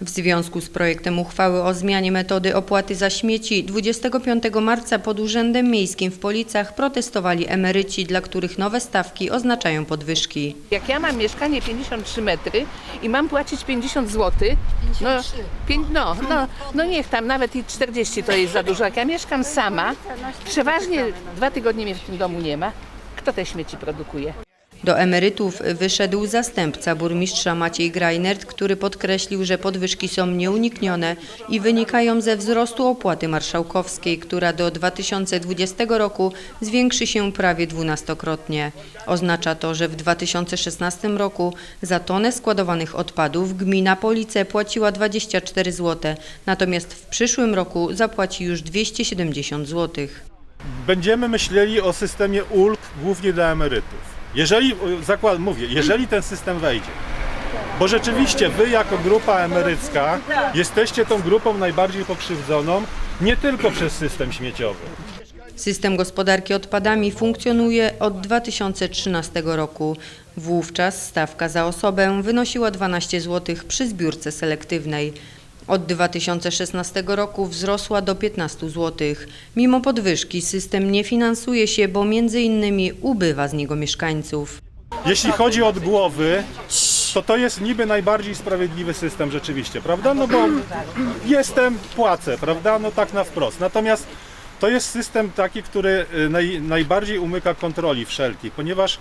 W związku z projektem uchwały o zmianie metody opłaty za śmieci 25 marca pod Urzędem Miejskim w Policach protestowali emeryci, dla których nowe stawki oznaczają podwyżki. Jak ja mam mieszkanie 53 metry i mam płacić 50 zł, no, pięć, no, no, no niech tam nawet i 40 to jest za dużo. Jak ja mieszkam sama, przeważnie dwa tygodnie mnie w tym domu nie ma. Kto te śmieci produkuje? Do emerytów wyszedł zastępca burmistrza Maciej Grajnert, który podkreślił, że podwyżki są nieuniknione i wynikają ze wzrostu opłaty marszałkowskiej, która do 2020 roku zwiększy się prawie dwunastokrotnie. Oznacza to, że w 2016 roku za tonę składowanych odpadów gmina Police płaciła 24 zł, natomiast w przyszłym roku zapłaci już 270 zł. będziemy myśleli o systemie ulg głównie dla emerytów. Jeżeli, zakład, mówię, jeżeli ten system wejdzie, bo rzeczywiście wy jako grupa emerycka jesteście tą grupą najbardziej pokrzywdzoną, nie tylko przez system śmieciowy. System gospodarki odpadami funkcjonuje od 2013 roku. Wówczas stawka za osobę wynosiła 12 zł przy zbiórce selektywnej. Od 2016 roku wzrosła do 15 zł. Mimo podwyżki system nie finansuje się, bo między innymi ubywa z niego mieszkańców. Jeśli chodzi o głowy, to to jest niby najbardziej sprawiedliwy system rzeczywiście, prawda? No bo jestem, płacę, prawda? No tak na wprost. Natomiast to jest system taki, który y, naj, najbardziej umyka kontroli wszelkich, ponieważ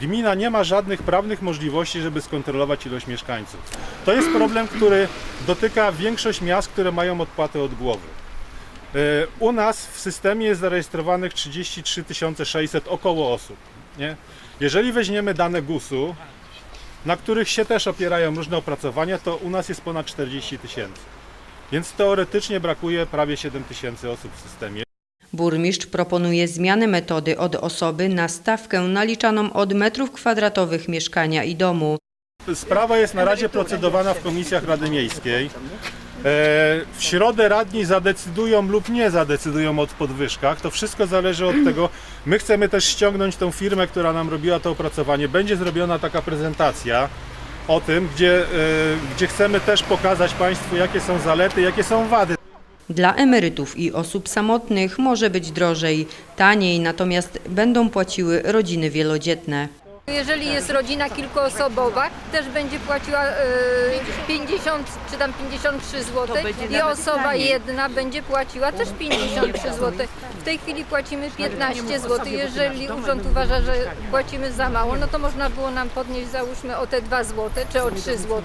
gmina nie ma żadnych prawnych możliwości, żeby skontrolować ilość mieszkańców. To jest problem, który dotyka większość miast, które mają odpłatę od głowy. E, U nas w systemie jest zarejestrowanych 33 600 około osób. Nie? Jeżeli weźmiemy dane GUS-u, na których się też opierają różne opracowania, to u nas jest ponad 40 tysięcy. Więc teoretycznie brakuje prawie 7 tysięcy osób w systemie. Burmistrz proponuje zmianę metody od osoby na stawkę naliczaną od metrów kwadratowych mieszkania i domu. Sprawa jest na razie procedowana w komisjach Rady Miejskiej. E, W środę radni zadecydują lub nie zadecydują o podwyżkach. To wszystko zależy od tego. My chcemy też ściągnąć tą firmę, która nam robiła to opracowanie. Będzie zrobiona taka prezentacja o tym, gdzie, e, gdzie chcemy też pokazać Państwu, jakie są zalety, jakie są wady. Dla emerytów i osób samotnych może być drożej, taniej natomiast będą płaciły rodziny wielodzietne. Jeżeli jest rodzina kilkuosobowa, też będzie płaciła e, 50 czy tam 53 zł i osoba jedna będzie płaciła też 53 zł. W tej chwili płacimy 15 zł. Jeżeli urząd uważa, że płacimy za mało, no to można było nam podnieść załóżmy o te 2 zł czy o 3 zł.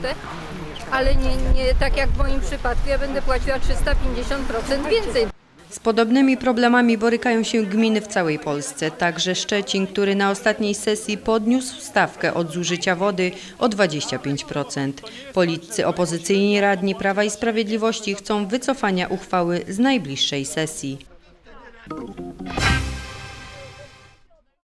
Ale nie, nie tak jak w moim przypadku, ja będę płaciła 350% więcej. Z podobnymi problemami borykają się gminy w całej Polsce, także Szczecin, który na ostatniej sesji podniósł stawkę od zużycia wody o 25%. Politycy opozycyjni radni Prawa i Sprawiedliwości chcą wycofania uchwały z najbliższej sesji.